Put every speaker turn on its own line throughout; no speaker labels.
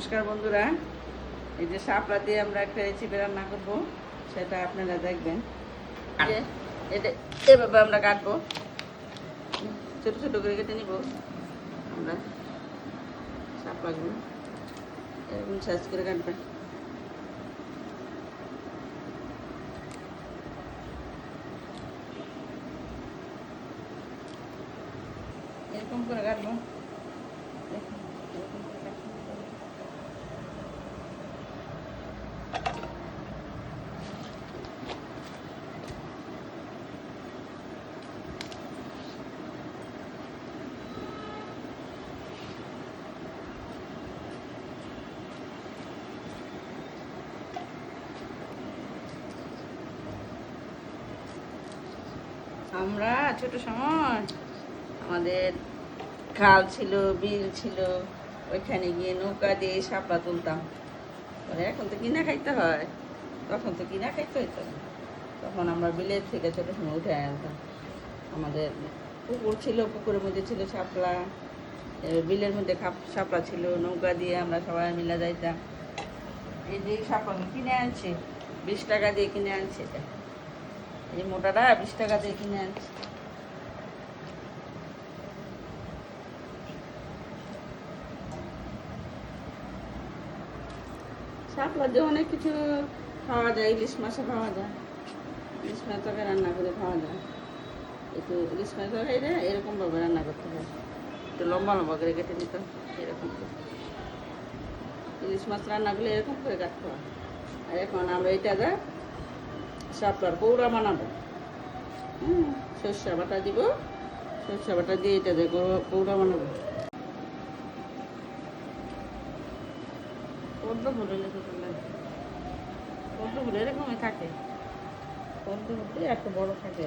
নমস্কার বন্ধুরা। এই যে শাপলা দিয়ে আমরা একটা রেসিপি রান্না করব, সেটা আপনারা দেখবেন। এটা এভাবে আমরা কাটবো। ছোট ছোট করে কেটে নিব আমরা শাপলাগুলো এরকম সাইজ করে কাটবেন। এরকম করে কাটবো। আমরা ছোট সময় আমাদের খাল ছিল, বিল ছিল, ওইখানে গিয়ে নৌকা দিয়ে শাপলা তুলতাম। পরে এখন তো কিনা খাইতে হয়। তখন তো কিনা খাইতে হইতো তখন আমরা বিলের থেকে ছোট সময় উঠে আনতাম। আমাদের পুকুর ছিল, পুকুরের মধ্যে ছিল এবার বিলের মধ্যে শাপলা ছিল, নৌকা দিয়ে আমরা সবাই মিলে যাইতাম। এই যে শাপলা কিনে আনছে, বিশ টাকা দিয়ে কিনে আনছে এটা। এই মোটাটা বিশ টাকা দিয়ে কিনে আনছে। শাপলা দিয়ে অনেক কিছু খাওয়া যায়, ইলিশ মাছে খাওয়া যায়। ইলিশ মাছ তরকারি রান্না করে খাওয়া যায়। একটু ইলিশ মাছ তরকারি এরকমভাবে রান্না করতে হয়। একটু লম্বা লম্বা করে কেটে নিতে এরকম করে। ইলিশ মাছ রান্না করলে এরকম করে কাটতে হয়। আর এখন আমরা এটা দা শাপলার পৌরা বানাবো হুম সর্ষা বাটা দিব। সর্ষা বাটা দিয়ে এটা দিয়ে পৌরা বানাবো থাকে থাকে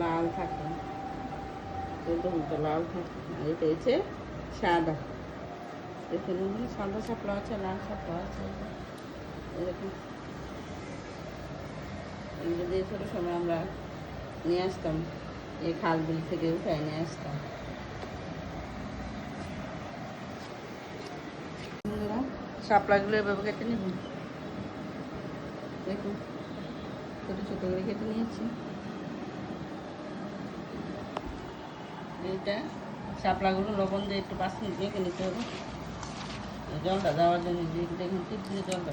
লাল থাকে। লাল থাকে। এটা হচ্ছে সাদা। এখানে সাদা শাপলা আছে, লাল শাপলা আছে। এরকম। দিয়ে ছোটো সময় আমরা নিয়ে আসতাম, এই খাল বিল থেকে উঠায় নিয়ে আসতাম। শাপলাগুলো এভাবে কেটে নেব? দেখুন ছোটো ছোটো করে কেটে নিয়েছি। এইটা শাপলাগুলো লবণ দিয়ে একটু পাঁচ মিনিট মেখে নিতে হবে। জলটা দেওয়ার জন্য দেখুন, টিপ দিয়ে জলটা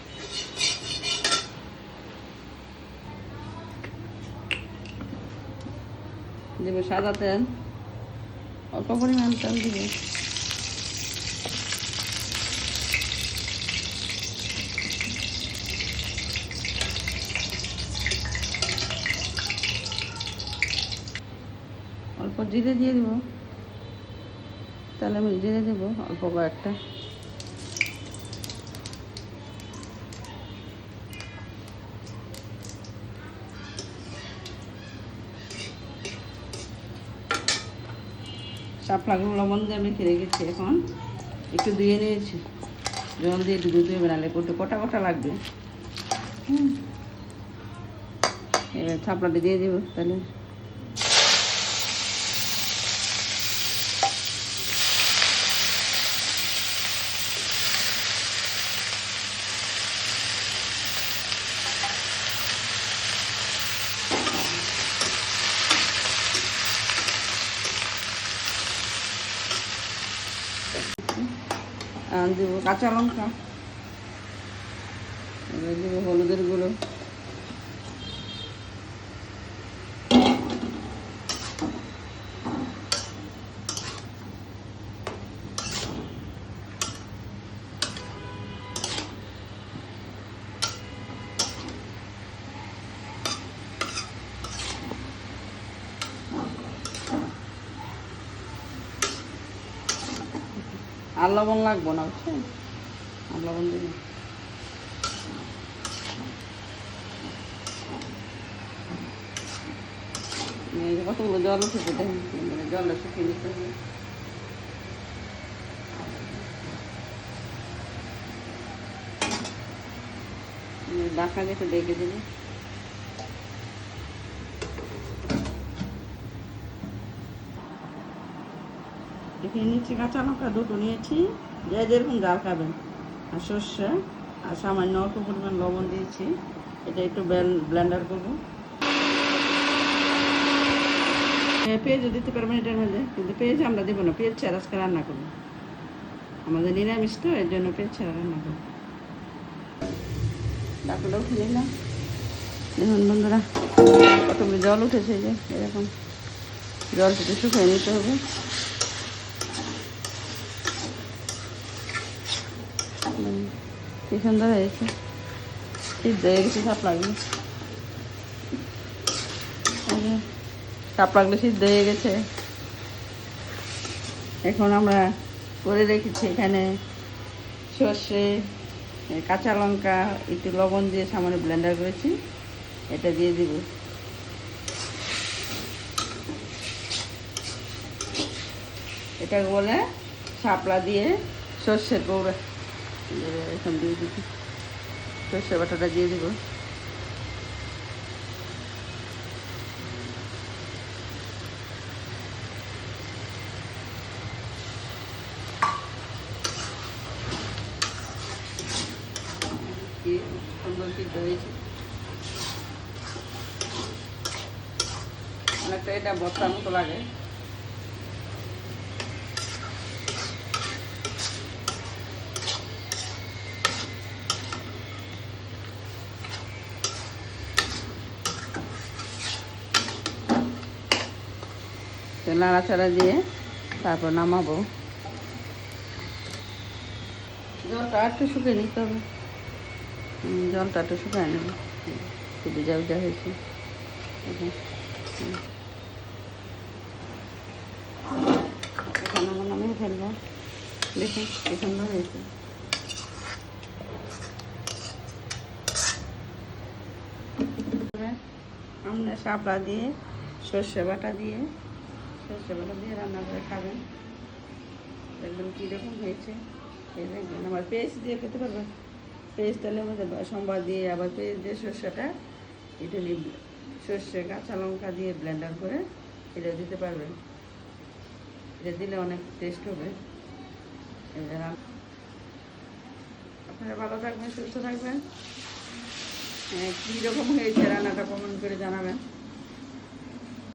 দেবো সাদা তেল অল্প পরিমাণ তেল দিবে। অল্প জিরে দিয়ে দেবো। তাহলে আমি জিরে দেবো, অল্প কয়েকটা। শাপলাগুলো লবণ দিয়ে মেখে গেছি এখন। একটু ধুয়ে নিয়েছি। জল দিয়ে দুধ ধুয়ে বেড়ালে একটু কটা কটা লাগবে। এবার শাপলাটা দিয়ে দেবো তাহলে। দেবো কাঁচা লঙ্কা। দেবো হলুদের গুঁড়ো। আর লবণ লাগবো না, বুঝছেন? আর লবণ দিন কতগুলো জল উঠেছে, দেখেন জলটা শুকিয়ে নিতে হবে দেখে দিলে। এখানে নিচ্ছি, কাঁচা লঙ্কা দুটো নিয়েছি যে যেরকম জাল খাবেন। আর সর্ষে, আর সামান্য অল্প পরিমাণ লবণ দিয়েছি, এটা একটু ব্লেন্ডার করব। পেঁয়াজও দিতে পারবেন এটার মধ্যে, কিন্তু পেঁয়াজ আমরা দেবো না, পেঁয়াজ ছাড়া আজকে রান্না করব। আমাদের নিরামিষ তো, এর জন্য পেঁয়াজ ছাড়া রান্না করব। ডাকুটা উঠে নিলাম দেখুন বন্ধুরা কতগুলো জল উঠেছে যে, এরকম। জল একটু শুকিয়ে নিতে হবে। হুম, কি সুন্দর হয়েছে সিদ্ধ হয়ে গেছে সাপ লাগল সাপ লাগল সিদ্ধ হয়ে গেছে এখন আমরা করে রেখেছি এখানে সর্ষে কাঁচা লঙ্কা একটু লবণ দিয়ে সামনে ব্লেন্ডার করেছি এটা দিয়ে দিব এটাকে বলে শাপলা দিয়ে সর্ষের পৌড়া এখন দিয়ে দিবি। সর্ষে বাটাটা দিয়ে দিব। কি সুন্দর সিদ্ধ হয়েছে অনেকটা এটা বস্তার মতো লাগে তো নাড়াচাড়া দিয়ে তারপর নামাবো। জলটা একটু শুকিয়ে নিতে হবে। জলটা একটু শুকিয়ে নেব। একটু ভিজা ভিজা হয়েছে। এখানে আমরা শাপলা দিয়ে সর্ষে বাটা দিয়ে বাটা দিয়ে রান্না করে খাবেন। দেখবেন কীরকম হয়েছে। এই দেখবেন আমার পেস্ট দিয়ে খেতে পারবেন? পেস্ট মধ্যে বা- সোমবার দিয়ে আবার পেস্ট দিয়ে সর্ষেটা নিয়ে সর্ষে কাঁচা লঙ্কা দিয়ে ব্লেন্ডার করে এটা দিতে পারবেন। এটা দিলে অনেক টেস্ট হবে। এবার আপনারা ভালো থাকবেন সুস্থ থাকবেন। হ্যাঁ, কীরকম হয়েছে রান্নাটা কমেন্ট করে জানাবেন।